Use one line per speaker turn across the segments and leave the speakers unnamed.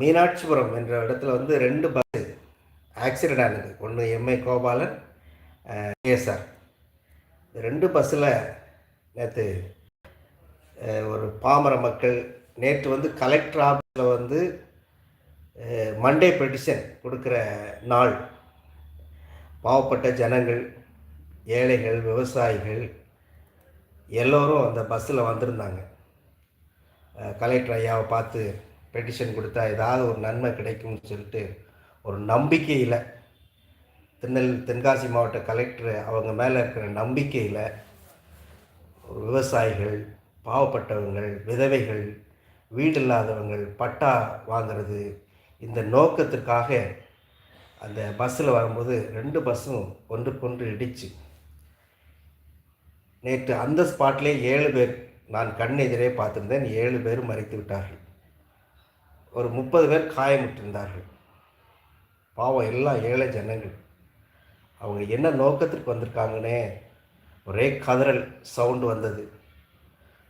மீனாட்சிபுரம் என்ற இடத்துல வந்து ரெண்டு பஸ்ஸு ஆக்சிடெண்ட் ஆனது. ஒன்று எம்ஐ கோபாலன் ஏஎஸ்ஆர் ரெண்டு பஸ்ஸில் நேற்று ஒரு பாமர மக்கள் நேற்று வந்து கலெக்டர் ஆஃபீஸில் வந்து மண்டே பெட்டிஷன் கொடுக்குற நாள். பாவப்பட்ட ஜனங்கள் ஏழைகள் விவசாயிகள் எல்லோரும் அந்த பஸ்ஸில் வந்திருந்தாங்க. கலெக்டர் ஐயாவை பார்த்து பெட்டிஷன் கொடுத்தா ஏதாவது ஒரு நன்மை கிடைக்கும்னு சொல்லிட்டு ஒரு நம்பிக்கையில் திருநெல் தென்காசி மாவட்ட கலெக்டர் அவங்க மேலே இருக்கிற நம்பிக்கையில் விவசாயிகள் பாவப்பட்டவங்கள் விதவைகள் வீடு இல்லாதவங்கள் பட்டா வாங்கிறது இந்த நோக்கத்திற்காக அந்த பஸ்ஸில் வரும்போது ரெண்டு பஸ்ஸும் ஒன்றுக்கொன்று இடிச்சு. நேற்று அந்த ஸ்பாட்லேயே ஏழு பேர் நான் கண் எதிரே பார்த்துருந்தேன் ஏழு பேர் மறைத்து விட்டார்கள். ஒரு முப்பது பேர் காயமிட்டிருந்தார்கள் பாவம் எல்லாம் ஏழை ஜனங்கள். அவங்க என்ன நோக்கத்திற்கு வந்திருக்காங்கன்னே ஒரே கதறல் சவுண்டு வந்தது.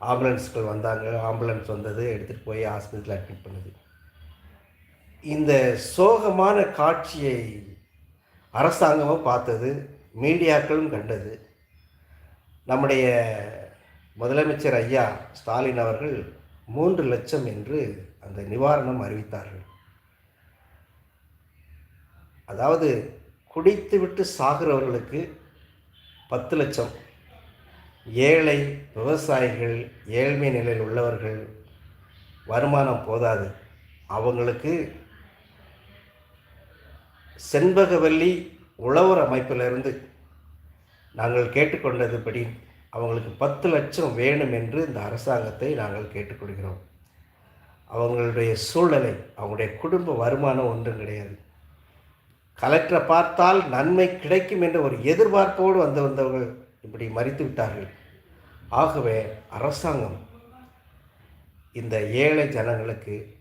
ஆம்புலன்ஸ்கள் வந்தாங்க ஆம்புலன்ஸ் வந்தது எடுத்துகிட்டு போய் ஹாஸ்பிட்டலில் அட்மிட் பண்ணுது. இந்த சோகமான காட்சியை அரசாங்கமும் பார்த்தது மீடியாக்களும் கண்டது. நம்முடைய முதலமைச்சர் ஐயா ஸ்டாலின் அவர்கள் மூன்று லட்சம் என்று அந்த நிவாரணம் அறிவித்தார்கள். அதாவது குடித்துவிட்டு சாகிறவர்களுக்கு பத்து லட்சம். ஏழை விவசாயிகள் ஏழ்மை நிலையில் உள்ளவர்கள் வருமானம் போதாது. அவங்களுக்கு செண்பகவல்லி உழவர் அமைப்பிலிருந்து நாங்கள் கேட்டுக்கொண்டதுபடி அவங்களுக்கு பத்து லட்சம் வேணும் என்று இந்த அரசாங்கத்தை நாங்கள் கேட்டுக்கொள்கிறோம். அவங்களுடைய சூழ்நிலை அவங்களுடைய குடும்ப வருமானம் ஒன்றும் கிடையாது. கலெக்டரை பார்த்தால் நன்மை கிடைக்கும் என்ற ஒரு எதிர்பார்ப்போடு வந்து வந்தவர்கள் இப்படி மறித்து விட்டார்கள். ஆகவே அரசாங்கம் இந்த ஏழை ஜனங்களுக்கு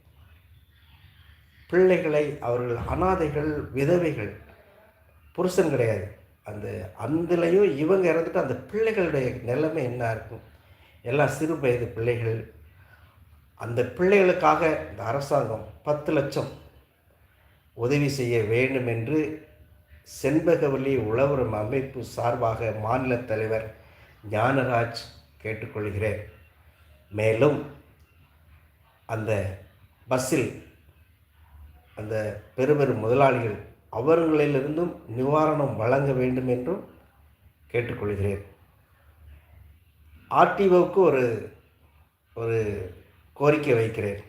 பிள்ளைகளை அவர்கள் அனாதைகள் விதவைகள் புருஷன் கிடையாது. அந்த அந்துலையும் இவங்க இறந்துட்டு அந்த பிள்ளைகளுடைய நிலைமை என்ன இருக்கும்? எல்லாம் சிறு வயது பிள்ளைகள் அந்த பிள்ளைகளுக்காக இந்த அரசாங்கம் பத்து லட்சம் உதவி செய்ய வேண்டும் என்று செண்பகவல்லி உழவரும் அமைப்பு சார்பாக மாநில தலைவர் ஞானராஜ் கேட்டுக்கொள்கிறேன். மேலும் அந்த பஸ்ஸில் அந்த பெருபெரும் முதலாளிகள் அவர்களிலிருந்தும் நிவாரணம் வழங்க வேண்டும் என்றும் கேட்டுக்கொள்கிறேன். ஆர்டிஓவுக்கு ஒரு ஒரு கோரிக்கை வைக்கிறேன்.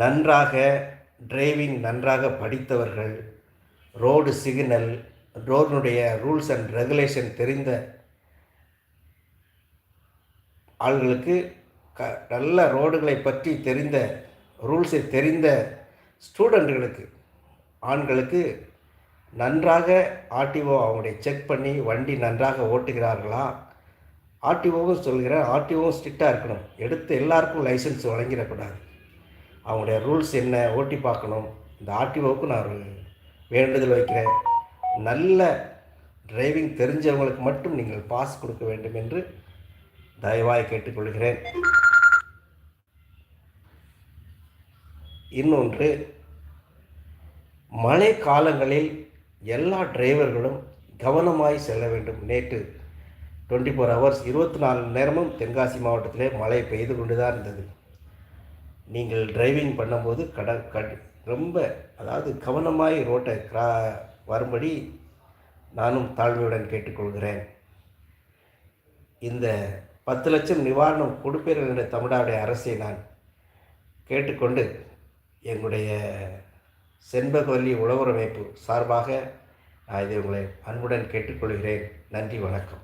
நன்றாக டிரைவிங் நன்றாக படித்தவர்கள் ரோடு சிக்னல் ரோடுனுடைய ரூல்ஸ் அண்ட் ரெகுலேஷன் தெரிந்த ஆள்களுக்கு க நல்ல ரோடுகளை பற்றி தெரிந்த ரூல்ஸை தெரிந்த ஸ்டூடெண்ட்டுகளுக்கு ஆண்களுக்கு நன்றாக ஆர்டிஓ அவங்களுடைய செக் பண்ணி வண்டி நன்றாக ஓட்டுகிறார்களா? ஆர்டிஓவும் சொல்கிறேன் ஆர்டிஓவும் ஸ்ட்ரிக்டாக இருக்கணும். எடுத்து எல்லாருக்கும் லைசன்ஸ் வழங்கிடக்கூடாது. அவங்களுடைய ரூல்ஸ் என்ன ஓட்டி பார்க்கணும். இந்த ஆர்டிஓவுக்கு நான் ஒரு வேண்டுதல் வைக்கிறேன். நல்ல டிரைவிங் தெரிஞ்சவங்களுக்கு மட்டும் நீங்கள் பாஸ் கொடுக்க வேண்டும் என்று தயவாய் கேட்டுக்கொள்கிறேன். இன்னொன்று மழை காலங்களில் எல்லா டிரைவர்களும் கவனமாய் செல்ல வேண்டும். நேற்று டுவெண்ட்டி ஃபோர் ஹவர்ஸ் இருபத்தி நாலு நேரமும் தென்காசி மாவட்டத்திலே மழை பெய்து கொண்டு தான் இருந்தது. நீங்கள் டிரைவிங் பண்ணும்போது கட கட் ரொம்ப அதாவது கவனமாய் ரோட்டை கிரா வரும்படி நானும் தாழ்மையுடன் கேட்டுக்கொள்கிறேன். இந்த பத்து லட்சம் நிவாரணம் கொடுப்பீர்கள் என்ற தமிழ்நாடு அரசை நான் கேட்டுக்கொண்டு எங்களுடைய செண்பகவல்லி உழவர் அமைப்பு சார்பாக நான் இதை உங்களை அன்புடன் கேட்டுக்கொள்கிறேன். நன்றி வணக்கம்.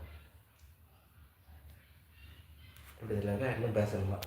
இப்படி இல்லைங்க இன்னும் பேசணுமா?